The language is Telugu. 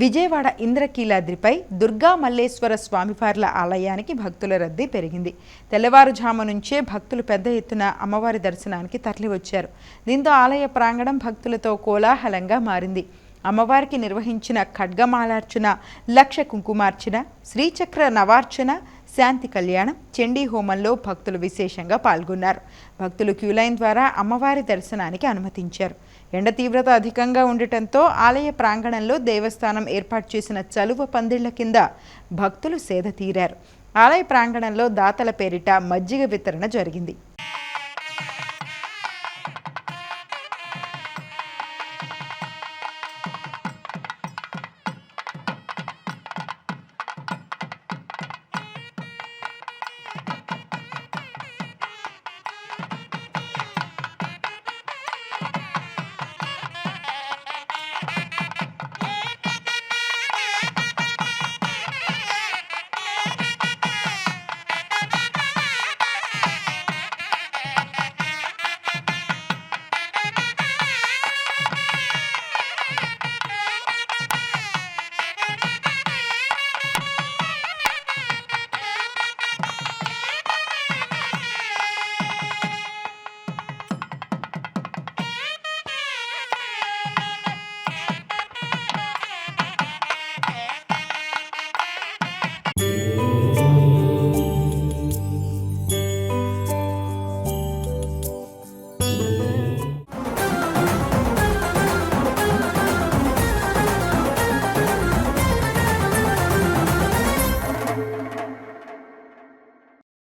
విజయవాడ ఇంద్రకీలాద్రిపై దుర్గా మల్లేశ్వర స్వామివార్ల ఆలయానికి భక్తుల రద్దీ పెరిగింది. తెల్లవారుజాము నుంచే భక్తులు పెద్ద ఎత్తున అమ్మవారి దర్శనానికి తరలివచ్చారు. దీంతో ఆలయ ప్రాంగణం భక్తులతో కోలాహలంగా మారింది. అమ్మవారికి నిర్వహించిన ఖడ్గమాలార్చన లక్ష కుంకుమార్చన శ్రీచక్ర నవార్చన శాంతి కళ్యాణం చండీ హోమంలో భక్తులు విశేషంగా పాల్గొన్నారు. భక్తులు క్యూలైన్ ద్వారా అమ్మవారి దర్శనానికి అనుమతించారు. ఎండ తీవ్రత అధికంగా ఉండటంతో ఆలయ ప్రాంగణంలో దేవస్థానం ఏర్పాటు చేసిన చలువ పందిళ్ళ కింద భక్తులు సేద తీరారు. ఆలయ ప్రాంగణంలో దాతల పేరిట మజ్జిగ వితరణ జరిగింది.